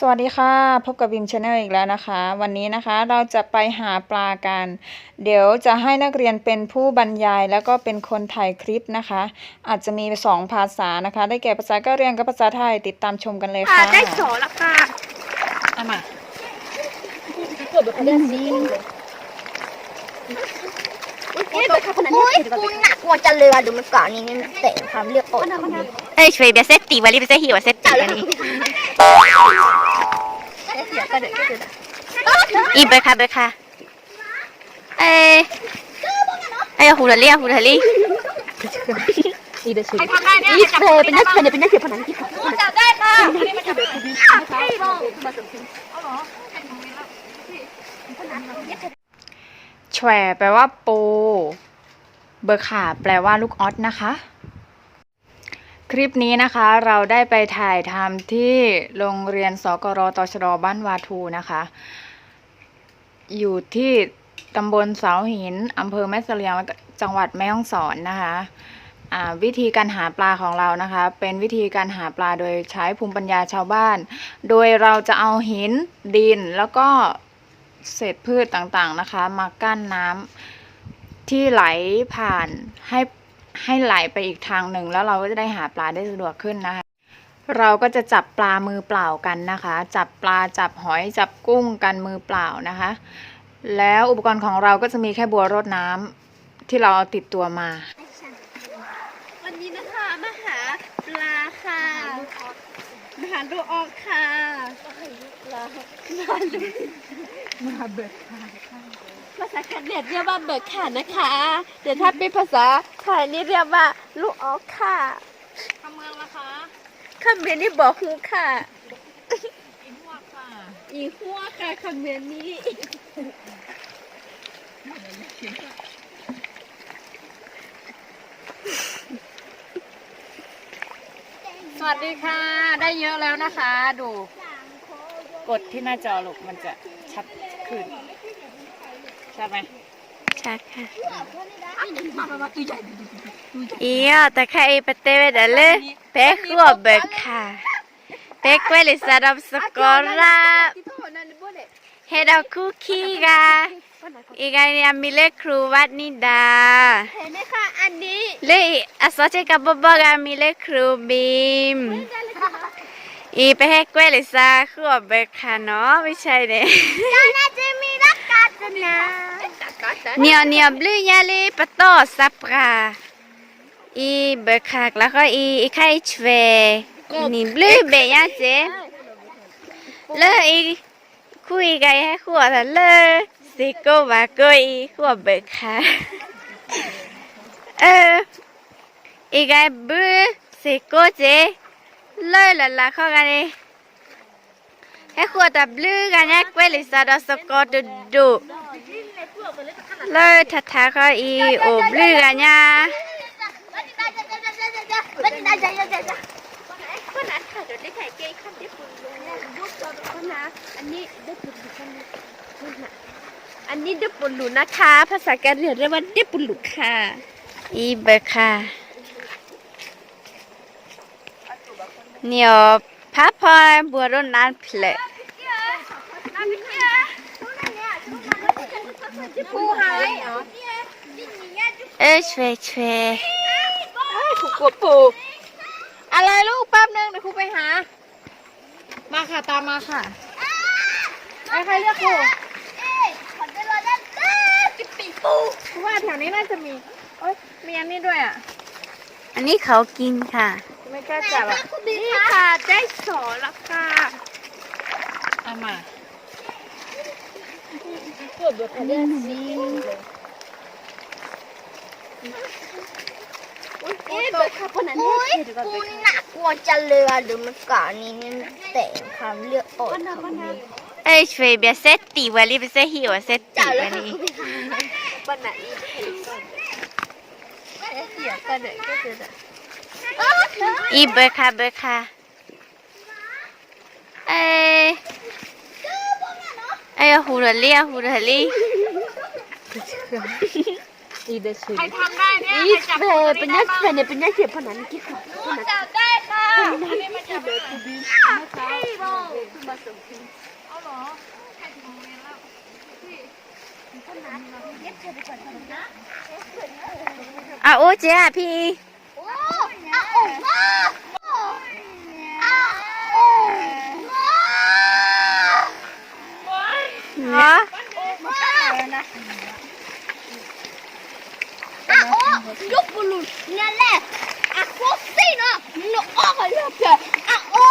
สวัสดีค่ะ พบกับบิมชาแนลอีกแล้วนะคะ วันนี้นะคะเราจะไปหาปลากัน เดี๋ยวจะให้นักเรียนเป็นผู้บรรยายแล้วก็เป็นคนถ่ายคลิปนะคะ อาจจะมีสองภาษานะคะ ได้แก่ภาษากะเหรี่ยงกับภาษาไทยติดตามชมกันเลยค่ะค่ะได้สอแล้วค่ะเอามาอุ้ยคุณน่ะกลัวจะเรือดูมันก่อนนี่นี่เตะความเรียกโอ๊ต Ê, phải bé xét tí và đi bé hiểu xét tí và đi. เสียก็เด็ กก็เด็ก Y bơ kha bơ kha. Ê. Ê, hù là li, hù là li. ใครทำได้เนี่ยอีเธอเป็นนักเป็นเป็นนักเขียนผนังที่เขาจับได้ค่ะอันนี้มันจับได้ ใช่ป่ะแฉแปลว่าปูเบอร์ขาแปลว่าลูกออสนะคะ คลิปนี้นะคะเราได้ไปถ่ายทำที่โรงเรียนสกรตชดบ้านวาทูนะคะ อยู่ที่ตำบลเสาหินอำเภอแม่เสลียงจังหวัดแม่ฮ่องสอนนะคะวิธีการหาปลาของเรานะคะ เป็นวิธีการหาปลาโดยใช้ภูมิปัญญาชาวบ้าน โดยเราจะเอาหินดินแล้วก็ เศษพืชต่างๆนะคะ มากั้นน้ำที่ไหลผ่านให้ให้ไหลไปอีกทางหนึ่ง แล้วเราก็จะได้หาปลาได้สะดวกขึ้นนะคะ เราก็จะจับปลามือเปล่ากันนะคะ จับปลาจับหอยจับกุ้งกันมือเปล่านะคะ แล้วอุปกรณ์ของเราก็จะมีแค่บัวรดน้ำที่เราเอาติดตัวมา วันนี้นะคะมาหาปลาค่ะมาหาลูออกค่ะ มาเบิกค่ะภาษาคันเน็ตเรียกว่าเบิกค่ะนะคะ เดี๋ยวถ้าเป็นภาษาไทยนี่เรียกว่าลูกออกค่ะคำเมืองนะคะคำเมนนี่บอกฮูค่ะอินหัวค่ะอีหัวค่ะคำเมนนี้สวัสดีค่ะ ได้เยอะแล้วนะคะ ดู กดที่หน้าจอลูกมันจะชัด ขึ้นใช่ไหม Chà kha. Iyo, ta kha y pate ve dale. Pe khua bơ kha. Pe que le sarap sokora. He da cookie ga. Y ga ni amile kru wat ni da. เห็นไหมคะอันนี้ Le asoche ka bobo ga amile kru bim. Y pe he que le sa khua bơ kha no, ไม่ใช่เด้น่าจะมีรักกันนะ Nia nia blu ya le pato sapra. I bekak la ko i i kai chwe. Ni blu be ya je. Le i kui ga ya khua la le. Si ko ba ko i khua bekak. Ờ. I ga blu si ko je. Le la la ko ga ni. He khua ta blu ga nya kwe li sa da so ko du du. เลยทัดทาก็อีโอบเรือเนี่ยวันนี้น่าจ เลยหลันๆเข้ากันเลยให้ขวดตับลื้อกันแยกไว้ลิซาดอสกอดุดุเลยทัดทาเขาอีโอบลื้อกันยาอันนี้เด็บปุลุนะคะ ภาษาการเรียนเรียกว่าเด็บปุลุค่ะ อีเบค่ะ เนี่ยพาพอบัวรุ่นนั้นเพลปูหายอ๋อเอ้ยช่วยช่วยถูกกดปูอะไรลูกแป๊บนึงเดี๋ยวครูไปหา มาค่ะตามมาค่ะใครใครเรียกครูขอได้รอได้จิบปีปูครูว่าแถวนี้น่าจะมีเอ้ยมีอันนี้ด้วยอะ อันนี้เขากินค่ะ ไม่กล้าจับอะนี่ค่ะ ได้สอนแล้วค่ะเอามาเอ๊ะเบิกค่ะคนนั้นอุ้ยปูนี่น่ากลัวจะเรือดูมันก่อนนี่นี่เตะความเลือดอดของมันเอ้ยช่วยเบียเซตตีวันนี้เบียเซหิวเซตตีจ่าเลวัยนค่ะนี้วันไหนเสียกันเลยก็คือ อีเบค่ะเบค่ะเอไอ้หูรเลียหูเรลี่อีเดชูใครทำได้เนี่ยอีเบเป็นยักษ์เป็นเนี่ยเป็นยักษ์เก็พนันกิ๊กอันนี้มันอ้าวเจ้าพี่ อาโอ้ยุบบุลุเนี่ยแหละอาโคซี่เนาะหนูออกไปแล้วเพื่ออาโอ้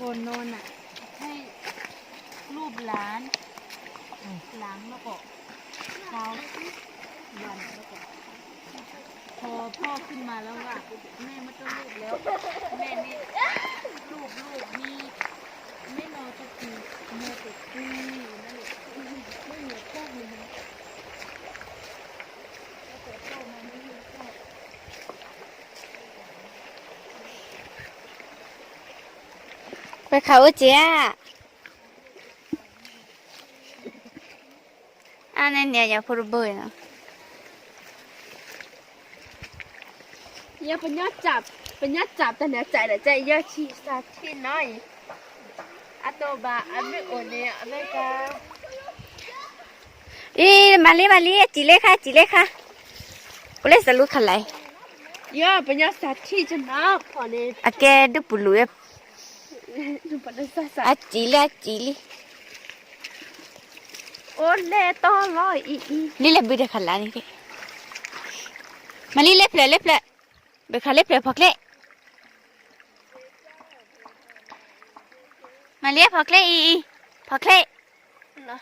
บนนนี่อีเล็บเลยอีบนโนนอะ ให้รูปหล้านล้างแล้วก็เท้าวันแล้วก็พอพ่อขึ้นมาแล้วว่าแม่ไม่ต้องรูปแล้ว แม่นี่รูปรูปมีไม่นอนจะคือแม่ติดคุยนั่นแหละไม่เหนือพ่อเลยนะ ไปเขาโอ้เจ้าอันนั้นเนี่ยอย่าพูดเบยนะเนี่ยเป็นยอดจับเป็นยอดจับแต่เนี่ยใจแต่ใจยอดชีสาที่น้อยอาโตบาอันไม่โอเนี่ยอันไม่กาอีมาลีมาลีจีเล็กค่ะจีเล็กค่ะกูเล่นสลุดขันไหลยอดเป็นยอดสัตว์ที่จะนับพอเนี่ยอะแกดูปุลุย ดูปันได้สัตว์อะจีเล็กจีลีโอ้เล่ต้อร้อยอีอีนี่เล็บบิดขันไหลนี่ดิมาลีเล็บเลยเล็บเลยเบคาเล็บเลยพอกเล่มาลีพอกเล่อีอีพอกเล่นะ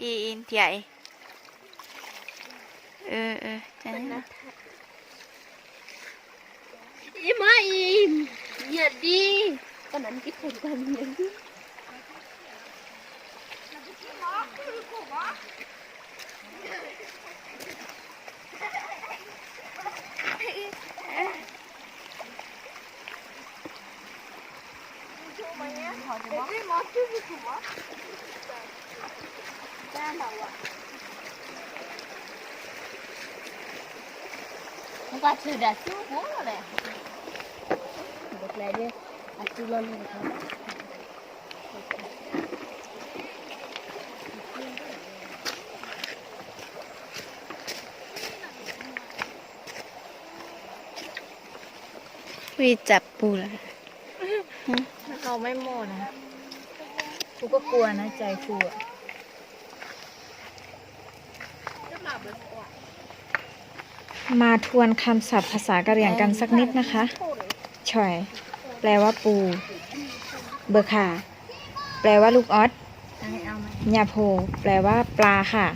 อีอีเถียอีเออเออจังนะอีมาอีอย่าดี ตอนนั้นคิดถึงกันอย่างนี้มันก็ถือดัดสู้หัวเลยเด็ วีจับปูละเราไม่โม่นะกูก็กลัวนะใจกูอะมาทวนคำศัพท์ภาษากะเหรี่ยงกันสักนิดนะคะ ช่อย แปลว่าปู เบอร์ขาแปลว่าลูกออสยาโพ แปลว่าปลาค่ะ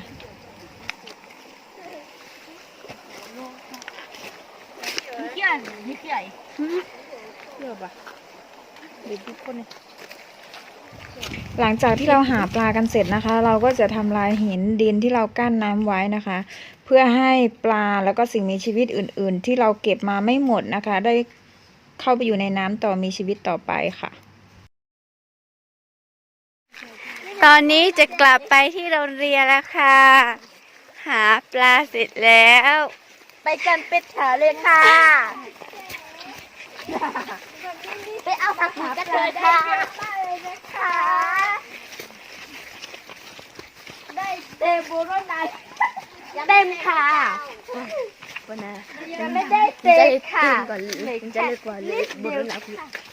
หลังจากที่เราหาปลากันเสร็จนะคะ เราก็จะทำลายหินดินที่เรากั้นน้ำไว้นะคะ เพื่อให้ปลาแล้วก็สิ่งมีชีวิตอื่น ๆ ที่เราเก็บมาไม่หมดนะคะ ได้ เข้าไปอยู่ในน้ำต่อมีชีวิตต่อไปค่ะ ตอนนี้จะกลับไปที่โรงเรียนแล้วค่ะ หาปลาเสร็จแล้ว ไปกันเป็ดแถวเลยค่ะ ไปเอาผักหากันเลยค่ะค่ะได้เต็มบุรุษนายเต็มค่ะ วันน่ะยังไม่ได้เต็มค่ะก่อนเลยจะเล็กกว่าเลยบุรุษ